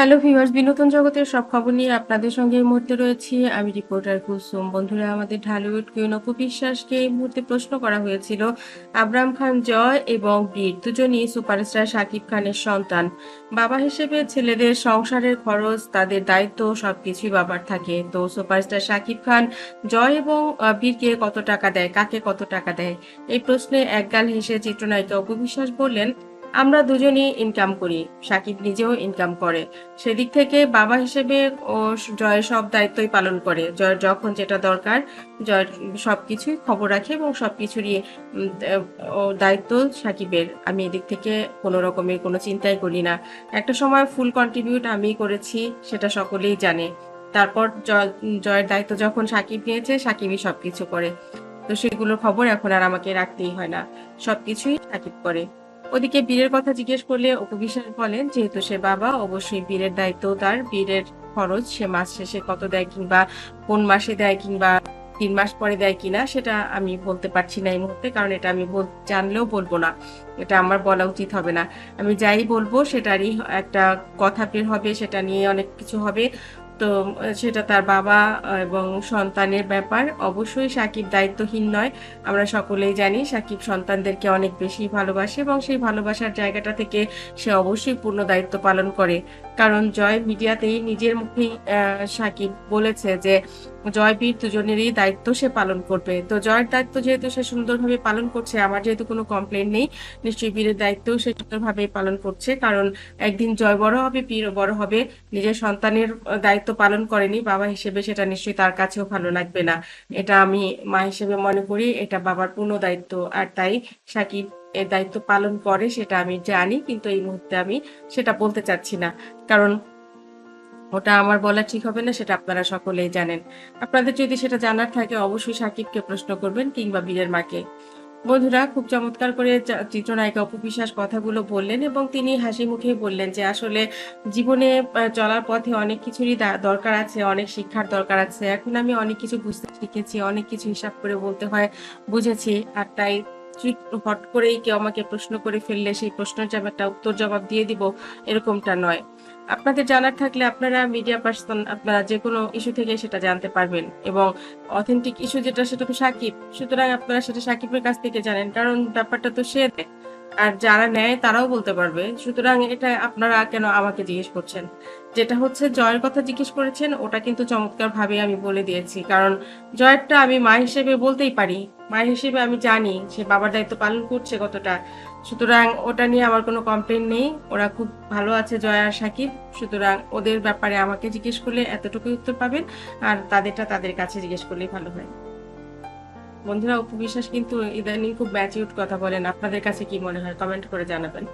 Hello viewers বিনোদন জগতের সব খবর নিয়ে আপনাদের সঙ্গে এই মুহূর্তে রয়েছি। আমি রিপোর্টার কুলসুম। বন্ধুরা, আমাদের ঢালিউড কুইন অপু বিশ্বাসকে এই মুহূর্তে প্রশ্ন করা হয়েছিল, আবরাম খান জয় এবং বীর দুজনই সুপারস্টার শাকিব খানের সন্তান। বাবা হিসেবে ছেলেদের সংসারের খরচ, তাদের দায়িত্ব, সবকিছুই বাবার থাকে। তো সুপারস্টার শাকিব খান জয় এবং বীরকে কত টাকা দেয়, কাকে কত টাকা দেয়? এই প্রশ্নে একগাল হেসে চিত্রনায়িকা অপু বিশ্বাস বললেন আমরা দুজনই ইনকাম করি। সাকিব নিজেও ইনকাম করে। সেদিক থেকে বাবা হিসেবে ও জয়ের সব দায়িত্বই পালন করে। জয়ের যখন যেটা দরকার জয়ের সব কিছুই খবর রাখে এবং সবকিছুরই উম, আহ, দায়িত্ব সাকিবের। আমি এদিক থেকে কোনো রকমের কোনো চিন্তাই করি না। একটা সময় ফুল কন্ট্রিবিউট আমি করেছি সেটা সকলেই জানে। তারপর জয়- জয়ের দায়িত্ব যখন সাকিব নিয়েছে সাকিবই সব কিছু করে। তো সেগুলোর খবর এখন আর আমাকে রাখতেই হয় না। সব কিছুই সাকিব করে। ওদিকে বীরের কথা জিজ্ঞেস করলে অপু বিশ্বাস বলেন, যেহেতু সে বাবা, অবশ্যই বীরের দায়িত্ব তার। বীরের খরচ সে মাস শেষে কত দেয় কিংবা কোন মাসে দেয় কিংবা তিন মাস পরে দেয় কিনা, সেটা আমি বলতে পারছি না এই মুহূর্তে, কারণ এটা আমি জানলেও বলব না। এটা আমার বলা উচিত হবে না। আমি যাই বলব, সেটারই একটা কথা বের হবে, সেটা নিয়ে অনেক কিছু হবে। তো সেটা তার বাবা এবং সন্তানের ব্যাপার। অবশ্যই সাকিব দায়িত্বহীন নয়। আমরা সকলেই জানি সাকিব সন্তানদেরকে অনেক বেশি ভালোবাসে এবং সেই ভালোবাসার জায়গাটা থেকে সে অবশ্যই পূর্ণ দায়িত্ব পালন করে। কারণ জয় মিডিয়াতেই নিজের মুখেই সাকিব বলেছে যে জয়বীর দুজনেরই দায়িত্ব সে পালন করবে। তো জয়ের দায়িত্ব যেহেতু সে সুন্দরভাবে পালন করছে, আমার যেহেতু কোনো কমপ্লেন নেই, নিশ্চয়ই বীরের দায়িত্ব সে সুন্দরভাবে পালন করছে। কারণ একদিন জয় বড় হবে বীরও বড় হবে, নিজের সন্তানের দায়িত্ব পালন করেনি, বাবা হিসেবে সেটা নিশ্চয়ই তার কাছেও ভালো লাগবে না। এটা আমি মা হিসেবে মনে করি, এটা বাবার পূর্ণ দায়িত্ব। আর তাই সাকিব এর দায়িত্ব পালন করে, সেটা আমি জানি, কিন্তু এই মুহূর্তে আমি সেটা বলতে চাচ্ছি না। কারণ ওটা আমার বলা ঠিক হবে না, সেটা আপনারা সকলেই জানেন। আপনাদের যদি সেটা জানার থাকে, অবশ্যই সাকিবকে প্রশ্ন করবেন কিংবা বীরের মাকে। বন্ধুরা, খুব চমৎকার করে চিত্রনায়িকা অপু বিশ্বাস কথাগুলো বললেন এবং তিনি হাসি মুখে বললেন যে, আসলে জীবনে চলার পথে অনেক কিছুরই দরকার আছে, অনেক শিক্ষার দরকার আছে। এখন আমি অনেক কিছু বুঝতে শিখেছি, অনেক কিছু হিসাব করে বলতে হয়, বুঝেছি। আর তাই হট করেই কেউ আমাকে প্রশ্ন করে ফেললে সেই প্রশ্নের একটা উত্তর জবাব দিয়ে দিব, এরকমটা নয় আপনাদের জানার থাকলে আপনারা মিডিয়া পার্সন আপনারা যে কোনো ইস্যু থেকে সেটা জানতে পারবেন এবং অথেন্টিক ইস্যু যেটা সেটা তো সাকিব, সুতরাং আপনারা সেটা সাকিবের কাছ থেকে জানেন, কারণ ব্যাপারটা তো সে। আর যারা নেয় তারাও বলতে পারবে। সুতরাং এটা আপনারা কেন আমাকে জিজ্ঞেস করছেন? যেটা হচ্ছে, জয়ের কথা জিজ্ঞেস করেছেন, ওটা কিন্তু চমৎকার ভাবে আমি বলে দিয়েছি। কারণ জয়েরটা আমি মা হিসেবে বলতেই পারি। মা হিসেবে আমি জানি, সে বাবার দায়িত্ব পালন করছে কতটা। সুতরাং ওটা নিয়ে আমার কোনো কমপ্লেন নেই। ওরা খুব ভালো আছে, জয় আর সাকিব। সুতরাং ওদের ব্যাপারে আমাকে জিজ্ঞেস করলে এতটুকুই উত্তর পাবেন। আর তাদেরটা তাদের কাছে জিজ্ঞেস করলেই ভালো হয়। বন্ধুরা অপু বিশ্বাস কিন্তু ইদানিং খুব ম্যাচিউড কথা বলেন। আপনাদের কাছে কি মনে হয়? কমেন্ট করে জানাবেন।